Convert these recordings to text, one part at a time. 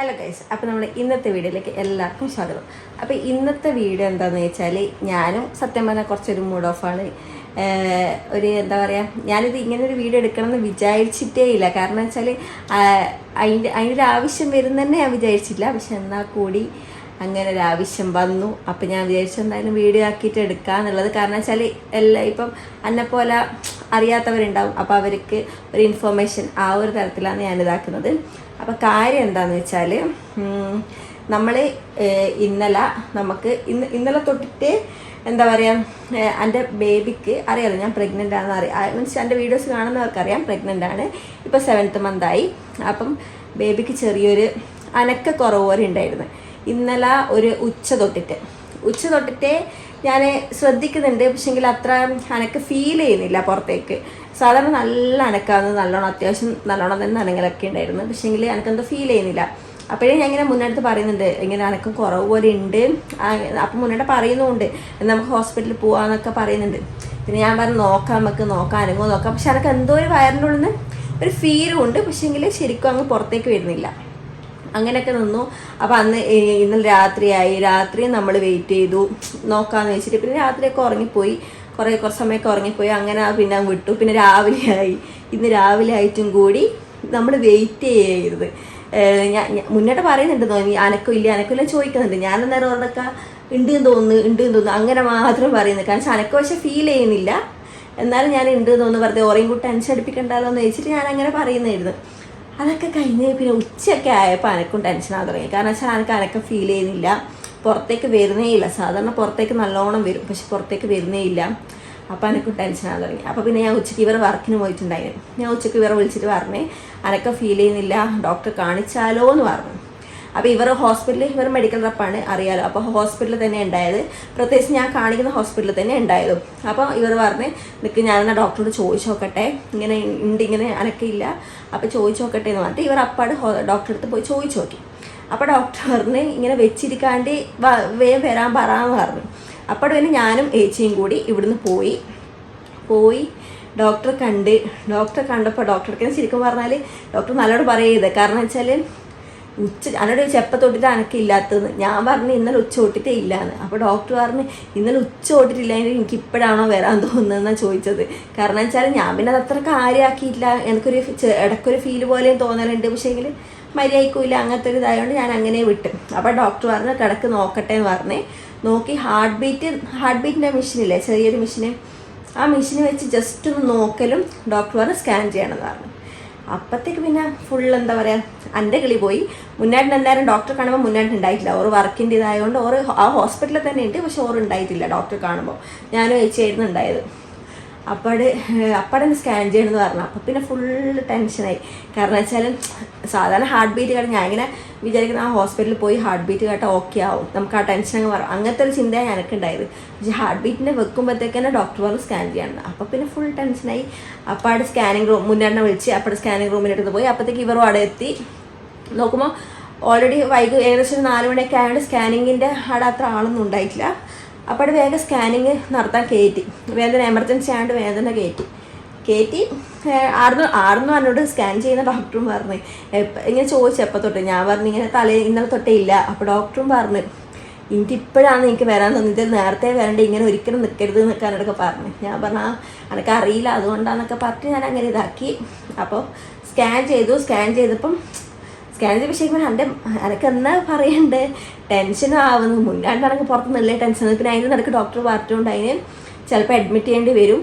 Hello guys അപ്പോൾ നമ്മൾ ഇന്നത്തെ വീഡിയോയിലേക്ക് എല്ലാവർക്കും സ്വാഗതം. അപ്പോൾ ഇന്നത്തെ വീഡിയോ എന്താണെന്ന് വെച്ചാൽ ഞാനും സത്യം പറഞ്ഞാൽ കുറച്ചൊരു മൂഡ് ഓഫാണ് ഒരു എന്താ പറയുക ഞാനിത് ഇങ്ങനെ ഒരു വീഡിയോ എടുക്കണമെന്ന് വിചാരിച്ചിട്ടേ ഇല്ല. കാരണം വെച്ചാൽ അതിന്റെ അതിന്റെ ആവശ്യം വരുന്നെന്നെ ഞാൻ വിചാരിച്ചില്ല. പക്ഷെ എന്നാൽ കൂടി അങ്ങനെ ഒരു ആവശ്യം വന്നു. അപ്പം ഞാൻ വിചാരിച്ചു എന്തായാലും വീഡിയോ ആക്കിയിട്ട് എടുക്കാന്നുള്ളത് കാരണം വെച്ചാൽ എല്ലാ ഇപ്പം എന്നെ പോലെ അറിയാത്തവരുണ്ടാവും. അപ്പോൾ അവർക്ക് ഒരു ഇൻഫോർമേഷൻ ആ ഒരു തരത്തിലാണ് ഞാൻ ഇതാക്കുന്നത്. അപ്പോൾ കാര്യം എന്താണെന്ന് വെച്ചാൽ നമ്മൾ ഇന്നലെ നമുക്ക് ഇന്ന് ഇന്നലെ തൊട്ടിട്ട് എന്താ പറയുക എന്റെ ബേബിക്ക് അറിയാലോ ഞാൻ പ്രഗ്നന്റ് ആണെന്ന് അറിയാം മീൻസ് എന്റെ വീഡിയോസ് കാണുന്നവർക്കറിയാം പ്രഗ്നന്റ് ആണ്. ഇപ്പോൾ സെവൻത്ത് ആയി. അപ്പം ബേബിക്ക് ചെറിയൊരു അനക്ക കുറവ് പോലെ ഉണ്ടായിരുന്നു ഇന്നലെ ഒരു ഉച്ച തൊട്ടിട്ട്. ഉച്ച തൊട്ടിട്ട് ഞാൻ ശ്രദ്ധിക്കുന്നുണ്ട് പക്ഷെങ്കിൽ അത്ര അനക്ക് ഫീൽ ചെയ്യുന്നില്ല പുറത്തേക്ക്. സാധാരണ നല്ല അനക്കാന്ന് നല്ലോണം അത്യാവശ്യം നല്ലോണം തന്നെ അനങ്ങലൊക്കെ ഉണ്ടായിരുന്നു പക്ഷെങ്കിൽ അനക്കെന്തോ ഫീൽ ചെയ്യുന്നില്ല. അപ്പോഴേ ഞാൻ ഇങ്ങനെ മുന്നോട്ട് പറയുന്നുണ്ട് ഇങ്ങനെ അനക്കം കുറവ് പോലെ ഉണ്ട് അപ്പം മുന്നോട്ട് പറയുന്നുണ്ട് നമുക്ക് ഹോസ്പിറ്റലിൽ പോകാമെന്നൊക്കെ പറയുന്നുണ്ട്. പിന്നെ ഞാൻ പറഞ്ഞു നോക്കാം നമുക്ക് നോക്കാം അനങ്ങോ നോക്കാം. പക്ഷെ അനക്ക് എന്തോ ഒരു വയറിന്റെ ഉള്ളിൽ നിന്ന് ഒരു ഫീലും ഉണ്ട് പക്ഷെങ്കിൽ ശരിക്കും അങ്ങ് പുറത്തേക്ക് വരുന്നില്ല. അങ്ങനെയൊക്കെ നിന്നു. അപ്പം അന്ന് ഇന്നലെ രാത്രിയായി. രാത്രി നമ്മൾ വെയിറ്റ് ചെയ്തു. നോക്കാന്ന് വെച്ചിട്ട് പിന്നെ രാത്രിയൊക്കെ ഉറങ്ങിപ്പോയി. കുറേ കുറച്ച് സമയമൊക്കെ ഉറങ്ങിപ്പോയി. അങ്ങനെ പിന്നെ വിട്ടു. പിന്നെ രാവിലെ ആയി. ഇന്ന് രാവിലെ ആയിട്ടും കൂടി നമ്മൾ വെയിറ്റ് ചെയ്യരുത്. ഞാൻ മുന്നോട്ട് പറയുന്നുണ്ട് തോന്നി അനക്കും ഇല്ല? അനക്കും ഇല്ല? ചോദിക്കുന്നുണ്ട്. ഞാൻ അന്നേരം ഓർഡൊക്കെ ഉണ്ട് എന്ന് തോന്നുന്നു ഉണ്ട് എന്ന് തോന്നുന്നു. അങ്ങനെ മാത്രം പറയുന്നത് കാരണം വെച്ചാൽ അനക്ക് പക്ഷെ ഫീൽ ചെയ്യുന്നില്ല. എന്നാലും ഞാൻ ഉണ്ട് എന്ന് തോന്നുന്നു. വെറുതെ ഓറയും കൂട്ടി ടെൻഷൻ എന്ന് വെച്ചിട്ട് ഞാൻ അങ്ങനെ പറയുന്നായിരുന്നു അതൊക്കെ കഴിഞ്ഞ് പിന്നെ ഉച്ചയൊക്കെ ആയപ്പോൾ അനക്കും ടെൻഷനാകാൻ തുടങ്ങി. കാരണം വെച്ചാൽ അനക്ക് അനക്കം ഫീൽ ചെയ്യുന്നില്ല. പുറത്തേക്ക് വരുന്നേ ഇല്ല. സാധാരണ പുറത്തേക്ക് നല്ലോണം വരും. പക്ഷെ പുറത്തേക്ക് വരുന്നേ ഇല്ല. അപ്പോൾ എനിക്ക് ടെൻഷനാകാൻ തുടങ്ങി. അപ്പോൾ പിന്നെ ഞാൻ ഉച്ചയ്ക്ക് ഇവരെ വർക്കിന് പോയിട്ടുണ്ടായിരുന്നു. ഞാൻ ഉച്ചയ്ക്ക് ഇവരെ വിളിച്ചിട്ട് പറഞ്ഞേ അനക്കം ഫീൽ ചെയ്യുന്നില്ല. ഡോക്ടറെ കാണിച്ചാലോ എന്ന് പറഞ്ഞു. അപ്പോൾ ഇവർ ഹോസ്പിറ്റലിൽ ഇവർ മെഡിക്കൽ റപ്പാണ് അറിയാലോ. അപ്പോൾ ഹോസ്പിറ്റലിൽ തന്നെ ഉണ്ടായത്. പ്രത്യേകിച്ച് ഞാൻ കാണിക്കുന്ന ഹോസ്പിറ്റലിൽ തന്നെ ഉണ്ടായത്. അപ്പോൾ ഇവർ പറഞ്ഞ് നിൽക്ക് ഞാൻ എന്നാ ഡോക്ടറോട് ചോദിച്ചു നോക്കട്ടെ ഇങ്ങനെ ഉണ്ട് ഇങ്ങനെ അനക്കില്ല അപ്പോൾ ചോദിച്ചു നോക്കട്ടെ എന്ന് പറഞ്ഞിട്ട് ഇവർ അപ്പാട് ഡോക്ടറെ അടുത്ത് പോയി ചോദിച്ചു നോക്കി അപ്പോൾ ഡോക്ടർ പറഞ്ഞ് ഇങ്ങനെ വെച്ചിരിക്കാണ്ട് വേഗം വരാൻ പറയാന്ന് പറഞ്ഞു. അപ്പോൾ പിന്നെ ഞാനും ഏച്ചിയും കൂടി ഇവിടുന്ന് പോയി. പോയി ഡോക്ടറെ കണ്ട്. ഡോക്ടറെ കണ്ടപ്പോൾ ഡോക്ടർക്ക് ശരിക്കും പറഞ്ഞാൽ ഡോക്ടർ നല്ലോണം പറയരുത്. കാരണം വെച്ചാൽ ഉച്ച എന്നോട് ചെപ്പ തൊട്ടിട്ട് അനക്കില്ലാത്തതെന്ന് ഞാൻ പറഞ്ഞു ഇന്നലെ ഉച്ച തൊട്ടിട്ടേ ഇല്ലാന്ന്. അപ്പോൾ ഡോക്ടർ പറഞ്ഞു ഇന്നലെ ഉച്ച തൊട്ടിട്ടില്ല. എനിക്ക് ഇപ്പോഴാണോ വരാൻ തോന്നുന്നതെന്നാണ് ചോദിച്ചത്. കാരണം വെച്ചാൽ ഞാൻ പിന്നെ അത് അത്ര കാര്യമാക്കിയില്ല എനിക്കൊരു ഇടയ്ക്കൊരു ഫീൽ പോലെയും തോന്നലുണ്ട്. പക്ഷേങ്കിൽ മര്യാദക്കൂല അങ്ങനത്തെ ഒരു ഇതായതുകൊണ്ട് ഞാൻ അങ്ങനെ വിട്ടു. അപ്പോൾ ഡോക്ടർ പറഞ്ഞു കിടക്ക് നോക്കട്ടെ എന്ന് പറഞ്ഞേ നോക്കി. ഹാർട്ട് ബീറ്റ് ഹാർട്ട് ബീറ്റിന്റെ മെഷീനില്ലേ ചെറിയൊരു മെഷീന്. ആ മെഷീൻ വെച്ച് ജസ്റ്റ് ഒന്ന് നോക്കലും ഡോക്ടർ പറഞ്ഞ് സ്കാൻ ചെയ്യണമെന്ന് പറഞ്ഞു. അപ്പത്തേക്ക് പിന്നെ ഫുൾ എന്താ പറയുക എന്റെ കിളി പോയി. മുന്നായിട്ട് എന്തായാലും ഡോക്ടർ കാണുമ്പോൾ മുന്നായിട്ട് ഉണ്ടായിട്ടില്ല ഓറ് വർക്കിന്റെ ഇതായതുകൊണ്ട് ഓറ് ആ ഹോസ്പിറ്റലിൽ തന്നെ ഉണ്ട് പക്ഷെ ഓർ ഉണ്ടായിട്ടില്ല ഡോക്ടർ കാണുമ്പോൾ ഞാനും ഏച്ചിയായിരുന്നു ഉണ്ടായത് അപ്പാട് അപ്പാടെ സ്കാൻ ചെയ്യണമെന്ന് പറഞ്ഞു. അപ്പം പിന്നെ ഫുള്ള് ടെൻഷനായി കാരണം വെച്ചാൽ സാധാരണ ഹാർട്ട് ബീറ്റ് കേട്ട് ഞാൻ ഇങ്ങനെ വിചാരിക്കുന്ന ആ ഹോസ്പിറ്റലിൽ പോയി ഹാർട്ട് ബീറ്റ് കേട്ട ഓക്കെ ആവും. നമുക്ക് ആ ടെൻഷൻ അങ്ങ് മാറും. അങ്ങനത്തെ ഒരു ചിന്തയാണ് എനിക്കുണ്ടായത് പക്ഷേ ഹാർട്ട് ബീറ്റിനെ വെക്കുമ്പോഴത്തേക്ക് തന്നെ ഡോക്ടർ പറഞ്ഞു സ്കാൻ ചെയ്യണം അപ്പം പിന്നെ ഫുൾ ടെൻഷനായി അപ്പാട് സ്കാനിങ് റൂം മുന്നേണ്ണ വിളിച്ച് അപ്പാട് സ്കാനിങ് റൂമിലെടുത്ത് പോയി. അപ്പോഴത്തേക്ക് ഇവരും അവിടെ എത്തി. നോക്കുമ്പോൾ ഓൾറെഡി വൈകു ഏകദേശം നാല് മണിയൊക്കെ ആയതുകൊണ്ട് സ്കാനിങ്ങിന്റെ അവിടെ അത്ര ആളൊന്നും ഉണ്ടായിട്ടില്ല. അപ്പോൾ അവിടെ വേഗം സ്കാനിങ് നടത്താൻ കയറ്റി വേദന എമർജൻസി ആയതുകൊണ്ട് വേദന കയറ്റി കയറ്റി ആർന്നു ആർന്നു എന്നോട് സ്കാൻ ചെയ്യുന്ന ഡോക്ടറും പറഞ്ഞു. ഇങ്ങനെ ചോദിച്ചു എപ്പോൾ തൊട്ട്. ഞാൻ പറഞ്ഞു ഇങ്ങനെ തലേ ഇന്നലെ തൊട്ടേ ഇല്ല. അപ്പോൾ ഡോക്ടറും പറഞ്ഞു എനിക്ക് ഇപ്പോഴാണ് എനിക്ക് വരാൻ തോന്നിയത്. നേരത്തെ വരണ്ട ഇങ്ങനെ ഒരിക്കലും നിൽക്കരുത് നിൽക്കാനൊക്കെ പറഞ്ഞു. ഞാൻ പറഞ്ഞു ആ എനിക്ക് അറിയില്ല. അതുകൊണ്ടാണെന്നൊക്കെ പറഞ്ഞ് ഞാൻ അങ്ങനെ ഇതാക്കി. അപ്പോൾ സ്കാൻ ചെയ്തു സ്കാൻ ചെയ്തപ്പം സ്കാൻ ചെയ്ത് പക്ഷേ എന്റെ എനിക്ക് എന്നാ പറയണ്ടേ? ടെൻഷനും ആവുന്നു. മുന്നാണ്ട് എനിക്ക് പുറത്ത് നല്ല ടെൻഷൻ പിന്നെ അതിന് നിനക്ക് ഡോക്ടർ പറഞ്ഞുകൊണ്ട് അതിന് ചിലപ്പോൾ അഡ്മിറ്റ് ചെയ്യേണ്ടി വരും.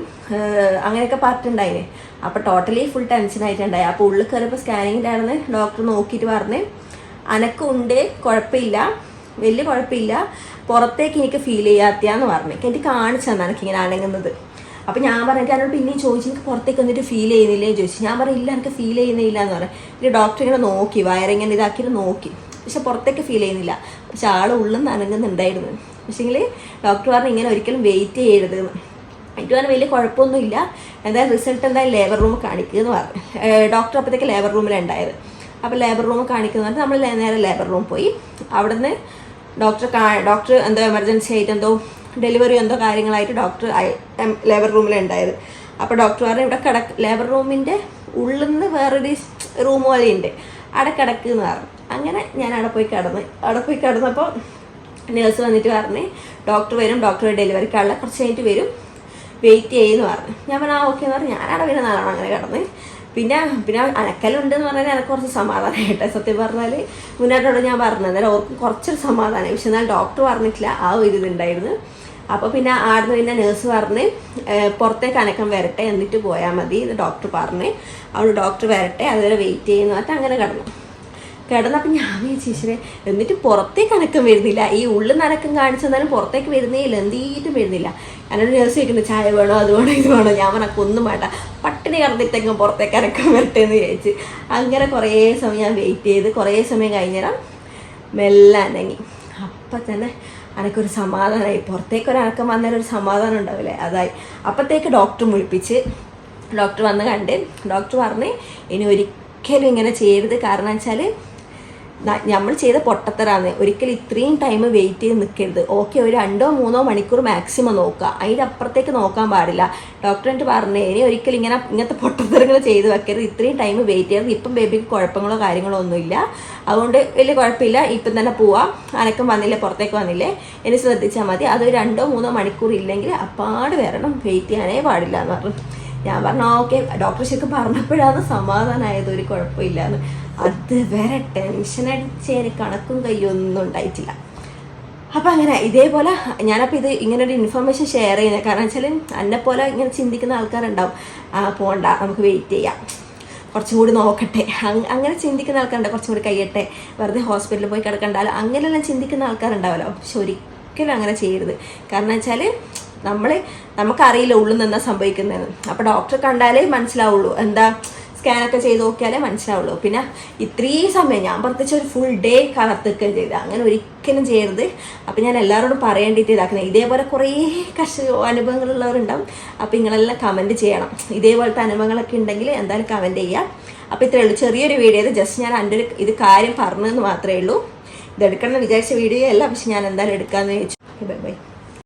അങ്ങനെയൊക്കെ പറഞ്ഞിട്ടുണ്ടായിന് അപ്പോൾ ടോട്ടലി ഫുൾ ടെൻഷൻ ആയിട്ടുണ്ടായി. അപ്പോൾ ഉള്ളിൽ കയറിയപ്പോൾ സ്കാനിങ്ങിന്റെ ആണെന്ന് ഡോക്ടർ നോക്കിയിട്ട് പറഞ്ഞ് അനക്കുണ്ട് കുഴപ്പമില്ല. വലിയ കുഴപ്പമില്ല. പുറത്തേക്ക് എനിക്ക് ഫീൽ ചെയ്യാത്തയാന്ന് പറഞ്ഞു. എനിക്ക് കാണിച്ചു തന്നെ എനിക്കിങ്ങനെ അനങ്ങുന്നത്. അപ്പം ഞാൻ പറഞ്ഞു എന്നോട് പിന്നെയും ചോദിച്ചു എനിക്ക് പുറത്തേക്ക് വന്നിട്ട് ഫീൽ ചെയ്യുന്നില്ലേ? ചോദിച്ചു. ഞാൻ പറഞ്ഞു ഇല്ല എനിക്ക് ഫീൽ ചെയ്യുന്നില്ല എന്ന് പറഞ്ഞു. പിന്നെ ഡോക്ടർ ഇങ്ങനെ നോക്കി വയറിങ്ങനെ ഇതാക്കിയിട്ട് നോക്കി. പക്ഷെ പുറത്തേക്ക് ഫീൽ ചെയ്യുന്നില്ല. പക്ഷെ ആൾ നിന്ന് അനങ്ങുന്നുണ്ടായിരുന്നു. പക്ഷേങ്കിൽ ഡോക്ടർ പറഞ്ഞു ഇങ്ങനെ ഒരിക്കലും വെയിറ്റ് ചെയ്യരുത് എനിക്ക് പറഞ്ഞാൽ വലിയ കുഴപ്പമൊന്നുമില്ല എന്തായാലും റിസൾട്ട് എന്തായാലും ലേബർ റൂം കാണിക്കുക എന്ന് പറഞ്ഞു. ഡോക്ടർ അപ്പോഴത്തേക്ക് ലേബർ റൂമിലുണ്ടായത് അപ്പോൾ ലേബർ റൂം കാണിക്കുന്നത് നമ്മൾ നേരെ ലേബർ റൂം പോയി. അവിടുന്ന് ഡോക്ടർ ഡോക്ടർ എന്തോ എമർജൻസി ആയിട്ട് എന്തോ ഡെലിവറി എന്തോ കാര്യങ്ങളായിട്ട് ഡോക്ടർ ലേബർ റൂമിലുണ്ടായത്. അപ്പോൾ ഡോക്ടർ പറഞ്ഞു ഇവിടെ കിടക്ക് ലേബർ റൂമിന്റെ ഉള്ളിൽ നിന്ന് വേറൊരു റൂം പോലെ ഉണ്ട് അവിടെ കിടക്ക് എന്ന് പറഞ്ഞു. അങ്ങനെ ഞാൻ അവിടെ പോയി കിടന്ന് അവിടെ പോയി കിടന്നപ്പോൾ നേഴ്സ് വന്നിട്ട് പറഞ്ഞ് ഡോക്ടർ വരും ഡോക്ടർ ഡെലിവറിക്കുള്ള കുറച്ച് കഴിഞ്ഞിട്ട് വരും. വെയിറ്റ് ചെയ്യുമെന്ന് പറഞ്ഞു. ഞാൻ പറഞ്ഞു ആ ഓക്കെ എന്ന് പറഞ്ഞു. ഞാനവിടെ പിന്നെ നാളാണ് അങ്ങനെ കിടന്ന്. പിന്നെ പിന്നെ അലക്കലുണ്ട് എന്ന് പറഞ്ഞാൽ എനിക്ക് കുറച്ച് സമാധാനം കേട്ടോ സത്യം പറഞ്ഞാൽ മുന്നോട്ടോട് ഞാൻ പറഞ്ഞത്. അന്നേരം ഓർക്കും കുറച്ചൊരു സമാധാനം പക്ഷെ എന്നാൽ ഡോക്ടർ പറഞ്ഞിട്ടില്ല. ആ ഒരു ഇതുണ്ടായിരുന്നു. അപ്പോൾ പിന്നെ ആടുന്ന് പിന്നെ നേഴ്സ് പറഞ്ഞ് പുറത്തേക്ക് അനക്കം വരട്ടെ എന്നിട്ട് പോയാൽ മതി എന്ന് ഡോക്ടർ പറഞ്ഞ്. അവിടെ ഡോക്ടർ വരട്ടെ അതുവരെ വെയിറ്റ് ചെയ്യുന്ന. അങ്ങനെ കിടന്നു. കിടന്നപ്പോൾ ഞാൻ വിചാരിച്ചേ എന്നിട്ട് പുറത്തേക്ക് അനക്കം വരുന്നില്ല. ഈ ഉള്ളിൽ നിന്ന് അനക്കം കാണിച്ചെന്നാലും പുറത്തേക്ക് വരുന്നേ ഇല്ല എന്തിട്ടും വരുന്നില്ല. ഞാനൊരു നേഴ്സ് ചോദിക്കുന്നു ചായ വേണോ അത് വേണോ ഇത് വേണോ. ഞാൻ പറഞ്ഞ ഒന്നും വേണ്ട. പട്ടിണി കിടന്നിട്ടെങ്കിലും പുറത്തേക്ക് അനക്കം വരട്ടെ എന്ന് വിചാരിച്ച്. അങ്ങനെ കുറേ സമയം ഞാൻ വെയിറ്റ് ചെയ്ത് കുറേ സമയം കഴിഞ്ഞേരം മെല്ലെ അനങ്ങി. അപ്പം തന്നെ അനക്കൊരു സമാധാനമായി പുറത്തേക്ക് ഒരു അനക്കം വന്നേരം ഒരു സമാധാനം ഉണ്ടാവില്ലേ? അതായി. അപ്പോഴത്തേക്ക് ഡോക്ടർ വിളിപ്പിച്ച് ഡോക്ടർ വന്ന് കണ്ട് ഡോക്ടർ പറഞ്ഞ് ഇനി ഒരിക്കലും ഇങ്ങനെ ചെയ്യരുത്. കാരണം വെച്ചാൽ നമ്മൾ ചെയ്ത പൊട്ടത്തരാന്ന്. ഒരിക്കലും ഇത്രയും ടൈം വെയിറ്റ് ചെയ്ത് നിൽക്കരുത് ഓക്കെ ഒരു രണ്ടോ മൂന്നോ മണിക്കൂർ മാക്സിമം നോക്കുക. അതിന്റെ അപ്പുറത്തേക്ക് നോക്കാൻ പാടില്ല. ഡോക്ടറിന്റെ പറഞ്ഞു ഇനി ഒരിക്കലും ഇങ്ങനെ ഇങ്ങനത്തെ പൊട്ടത്തരങ്ങൾ ചെയ്ത് വെക്കരുത്. ഇത്രയും ടൈം വെയിറ്റ് ചെയ്യരുത്. ഇപ്പം ബേബിക്ക് കുഴപ്പങ്ങളോ കാര്യങ്ങളോ ഒന്നുമില്ല. അതുകൊണ്ട് വലിയ കുഴപ്പമില്ല. ഇപ്പം തന്നെ പോവാം. അനക്കം വന്നില്ലേ പുറത്തേക്ക് വന്നില്ലേ. ഇനി ശ്രദ്ധിച്ചാൽ മതി. അതൊരു രണ്ടോ മൂന്നോ മണിക്കൂർ ഇല്ലെങ്കിൽ അപ്പാട് വരണം. വെയിറ്റ് ചെയ്യാനേ പാടില്ല എന്ന് പറഞ്ഞു. ഞാൻ പറഞ്ഞു ഓക്കെ ഡോക്ടർ ശരിക്കും പറഞ്ഞപ്പോഴാണ് സമാധാനമായത് ഒരു കുഴപ്പമില്ല എന്ന് അത് വരെ ടെൻഷൻ അടിച്ച് എനിക്ക് കണക്കും കയ്യൊന്നും ഉണ്ടായിട്ടില്ല. അപ്പം അങ്ങനെ ഇതേപോലെ ഞാനപ്പോൾ ഇത് ഇങ്ങനെ ഒരു ഇൻഫർമേഷൻ ഷെയർ ചെയ്യുന്നത് കാരണം വെച്ചാൽ എന്നെ പോലെ ഇങ്ങനെ ചിന്തിക്കുന്ന ആൾക്കാരുണ്ടാവും. ആ പോണ്ട നമുക്ക് വെയിറ്റ് ചെയ്യാം. കുറച്ചും കൂടി നോക്കട്ടെ. അങ്- അങ്ങനെ ചിന്തിക്കുന്ന ആൾക്കാരുണ്ട്. കുറച്ചും കൂടി കയ്യട്ടെ വെറുതെ ഹോസ്പിറ്റലിൽ പോയി കിടക്കണ്ടാലോ? അങ്ങനെയെല്ലാം ചിന്തിക്കുന്ന ആൾക്കാരുണ്ടാവല്ലോ. പക്ഷെ ഒരിക്കലും അങ്ങനെ ചെയ്യരുത്. കാരണം വെച്ചാൽ നമ്മൾ നമുക്കറിയില്ല ഉള്ളിൽ നിന്നാ സംഭവിക്കുന്നതെന്ന്. അപ്പോൾ ഡോക്ടറെ കണ്ടാലേ മനസ്സിലാവുള്ളൂ. എന്താ സ്കാനൊക്കെ ചെയ്ത് നോക്കിയാലേ മനസ്സിലാവുള്ളൂ. പിന്നെ ഇത്രയും സമയം ഞാൻ പ്രത്യേകിച്ച് ഒരു ഫുൾ ഡേ കാത്തിക്കുകയും ചെയ്ത്. അങ്ങനെ ഒരിക്കലും ചെയ്യരുത്. അപ്പം ഞാൻ എല്ലാവരോടും പറയേണ്ടിയിട്ട് ഇതാക്കുന്നത്. ഇതേപോലെ കുറേ കഷ്ട അനുഭവങ്ങളുള്ളവരുണ്ടാവും. അപ്പം നിങ്ങളെല്ലാം കമന്റ് ചെയ്യണം. ഇതേപോലത്തെ അനുഭവങ്ങളൊക്കെ ഉണ്ടെങ്കിൽ എന്തായാലും കമന്റ് ചെയ്യാം. അപ്പോൾ ഇത്രയേ ഉള്ളൂ. ചെറിയൊരു വീഡിയോ ഇത് ജസ്റ്റ് ഞാൻ എന്റെ ഒരു ഇത് കാര്യം പറഞ്ഞതെന്ന് മാത്രമേ ഉള്ളൂ. ഇതെടുക്കണമെന്ന് വിചാരിച്ച വീഡിയോ അല്ല. പക്ഷെ ഞാൻ എന്തായാലും എടുക്കാമെന്ന് ചോദിച്ചു ബൈ ബൈ